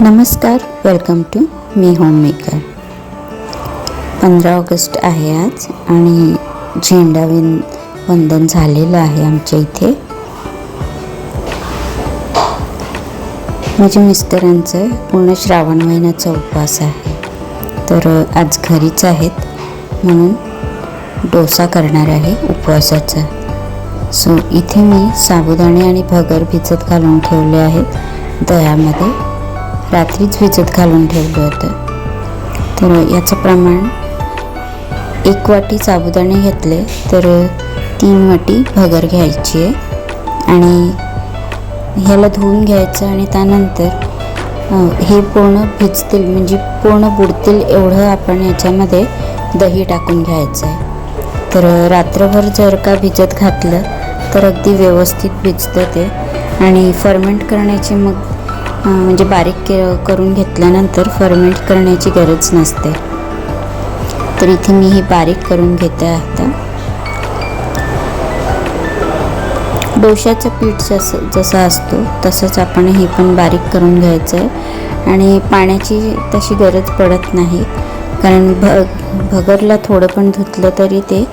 नमस्कार welcome to me home maker पंधरा August आहे आज आणि झेंडा विन वंदन झालेलं आहे आमच्या इथे. माझ्या मिस्टरांचं पूर्ण श्रावण महिन्याचा उपवास आहे. तर आज घरीच आहेत म्हणून डोसा करणार आहे उपवासाचा. सो इथे मी साबुदाणे आणि भगर भिजत घालून ठेवले आहेत. दह्यामध्ये रात्रीच भिजत घालून ठेवलं होतं. तर याचं प्रमाण एक वाटी साबुदाणे घेतले तर तीन वाटी भगर घ्यायची आहे. आणि ह्याला धुवून घ्यायचं आणि त्यानंतर हे पूर्ण भिजतील म्हणजे पूर्ण बुडतील एवढं आपण याच्यामध्ये दही टाकून घ्यायचं आहे. तर रात्रभर जर का भिजत घातलं तर अगदी व्यवस्थित भिजतं ते. आणि फर्मेंट करण्याची मग म्हणजे बारीक के करून घेतल्यानंतर फर्मेंट करण्याची गरज नसते. तर इथे मी ही बारीक करून घेते आता. डोशाचं पीठ जसं जसं असतो तसंच आपण हे पण बारीक करून घ्यायचं आहे आणि पाण्याची तशी गरज पडत नाही कारण भ भगरला थोडं पण धुतलं तरी ते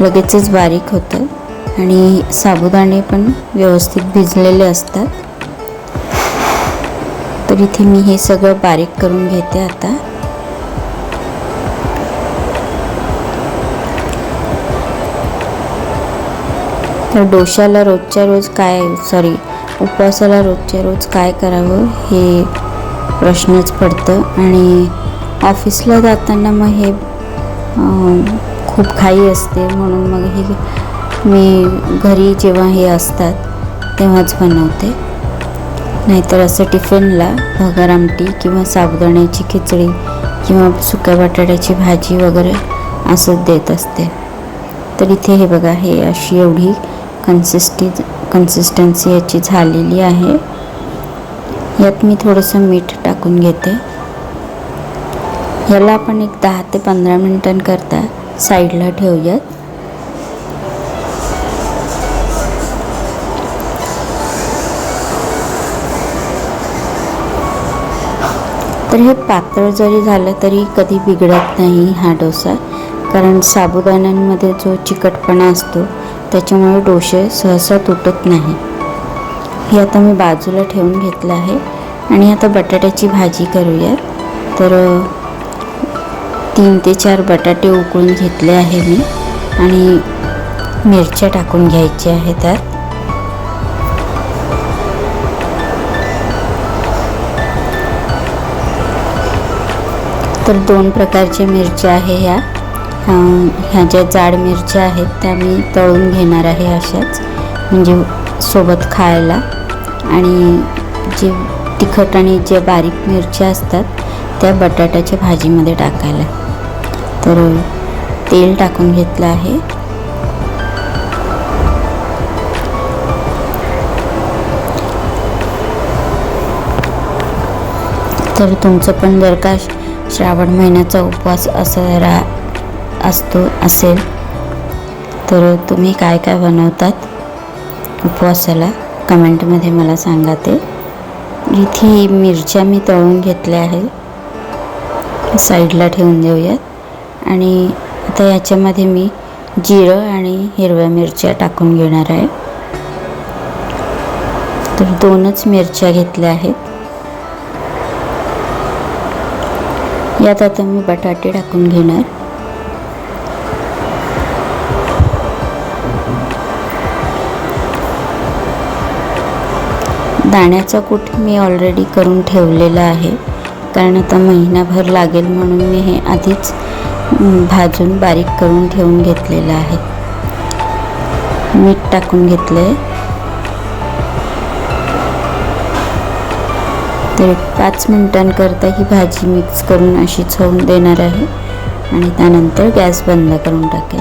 लगेचच बारीक होतं. आणि साबुदाणे पण व्यवस्थित भिजलेले असतात. तर इथे मी हे सगळं बारीक करून घेते आता. तर डोशाला रोजच्या रोज काय सॉरी उपवासाला रोजच्या रोज काय करावं हे प्रश्नच पडतं. आणि ऑफिसला जाताना मग हे खूप घाई असते. म्हणून मग हे मी घरी जेव्हा हे असतात तेव्हाच बनवते. नाहीतर असं टिफिनला भगर आमटी किंवा साबुदाण्याची खिचडी किंवा सुक्या बटाट्याची भाजी वगैरे असंच देत असते. तर इथे हे बघा हे अशी एवढी कन्सिस्टी कन्सिस्टन्सी याची झालेली आहे. यात मी थोडंसं मीठ टाकून घेते. ह्याला आपण एक दहा ते पंधरा मिनटांकरता साईडला ठेवूयात. तर हे पातळ जरी झालं तरी कधी बिघडत नाही हा डोसा. कारण साबुदाण्यांमध्ये जो चिकटपणा असतो त्याच्यामुळे डोसे सहसा तुटत नाही. हे आता मी बाजूला ठेवून घेतलं आहे आणि आता बटाट्याची भाजी करूयात तर तीन ते चार बटाटे उकळून घेतले आहे मी आणि मिरच्या टाकून घ्यायच्या आहेत त्यात. तर दोन प्रकारच्या मिरच्या आहे ह्या. ह्या ज्या जाड मिरच्या आहेत त्या मी तळून घेणार आहे अशाच म्हणजे सोबत खायला. आणि जे तिखट आणि जे बारीक मिरच्या असतात त्या बटाट्याच्या भाजीमध्ये टाकायला. तर तेल टाकून घेतलं आहे. तर तुमचं पण जर का श्रावण महिन्याचा उपवास असं रा असतो असेल. तर तुम्ही काय काय बनवतात उपवासाला? कमेंटमध्ये मला सांगा ते. इथे मिरच्या मी तळून घेतल्या आहे साईडला ठेवून देऊयात. आणि आता याच्यामध्ये मी जिरं आणि हिरव्या मिरच्या टाकून घेणार आहे. तर दोनच मिरच्या घेतल्या आहेत. यात आता मी बटाटे टाकून घेणार. दाण्याचा कूट मी ऑलरेडी करून ठेवलेला आहे. कारण आता महिनाभर लागेल म्हणून मी हे आधीच भाजून बारीक करून ठेवून घेतलेलं आहे. मीठ टाकून घेतलं आहे तर एक पाच मिनटांकरता ही भाजी मिक्स करून अशीच होऊन देणार आहे. आणि त्यानंतर गॅस बंद करून टाकेल.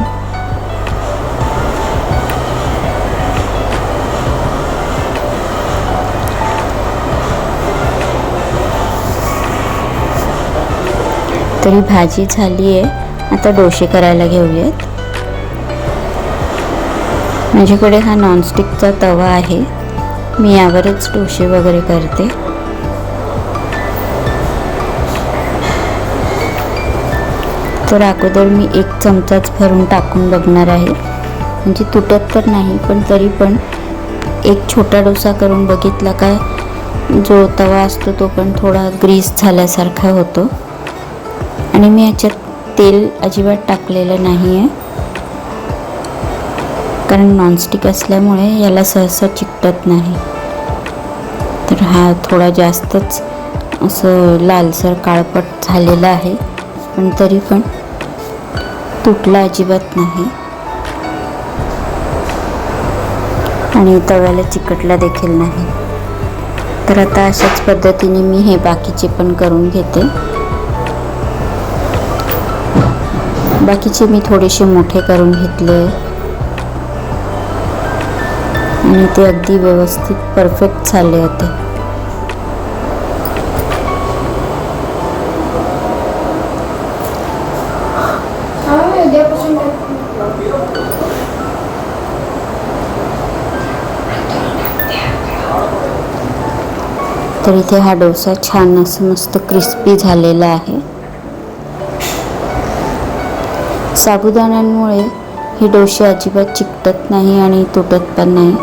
तरी भाजी झाली आहे. आता डोसे करायला घेऊयात. माझ्याकडे हा नॉनस्टिकचा तवा आहे. मी यावरच डोसे वगैरे करते. तर अगोदर मी एक चमचाच भरून टाकून बघणार आहे. म्हणजे तुटत तर नाही पण तरी पण एक छोटा डोसा करून बघितला का जो तवा असतो तो पण थोडा ग्रीस झाल्यासारखा होतो. आणि मी याच्यात तेल अजिबात टाकलेलं नाही आहे कारण नॉनस्टिक असल्यामुळे याला सहसा चिकटत नाही. तर हा थोडा जास्तच असं लालसर काळपट झालेला आहे. पण तरी पण तुटला अजिबात नाही. आणि तव्याला चिकटला देखील नाही. तर आता अशाच पद्धतीने मी हे बाकीचे पण करून घेते. बाकीचे मी थोडेसे मोठे करून घेतले. आणि ते अगदी व्यवस्थित परफेक्ट झाले होते. तर इथे हा डोसा छान असं मस्त क्रिस्पी झालेला आहे. साबुदाण्यांमुळे हे डोसे अजिबात चिकटत नाही आणि तुटत पण नाही.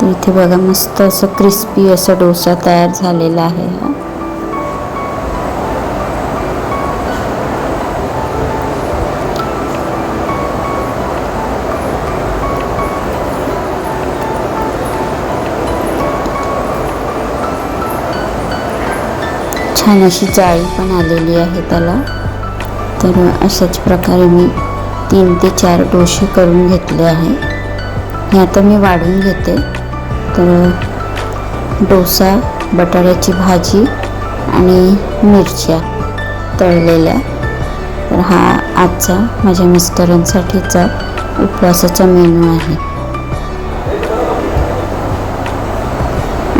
तर इथे बघा मस्त असं क्रिस्पी असा डोसा तयार झालेला आहे हा. छान अशी जाळी पण आलेली आहे त्याला. तर अशाच प्रकारे मी तीन ते चार डोसे करून घेतले आहे. हे आता मी वाढून घेते. तर डोसा बटाट्याची भाजी आणि मिरच्या तळलेल्या. तर हा आजचा माझ्या मिस्टरांसाठीचा उपवासाचा मेनू आहे.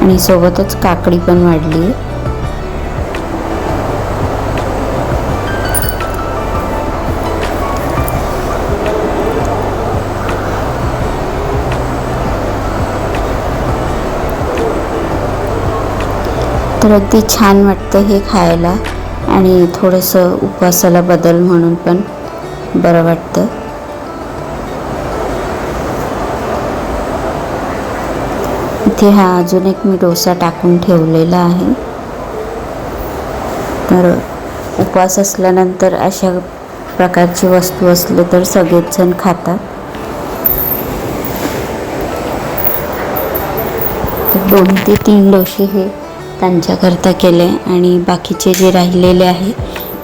आणि सोबतच काकडी पण वाढली आहे. तर अगदी छान वाटतं हे खायला. आणि थोडंसं उपवासाला बदल म्हणून पण बरं वाटतं. इथे हा अजून एक मी डोसा टाकून ठेवलेला आहे. तर उपवास असल्यानंतर अशा प्रकारची वस्तू असले तर सगळेच जण खातात. दोन ते तीन डोसे हे त्यांच्याकरता केले आणि बाकीचे जे राहिलेले आहे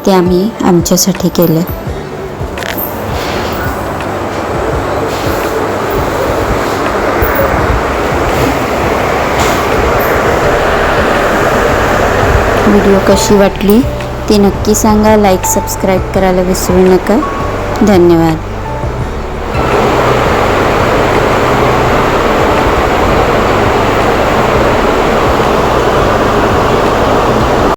ते आम्ही आमच्यासाठी केले. व्हिडिओ कशी वाटली ती नक्की सांगा. लाईक सबस्क्राईब करायला विसरू नका. धन्यवाद.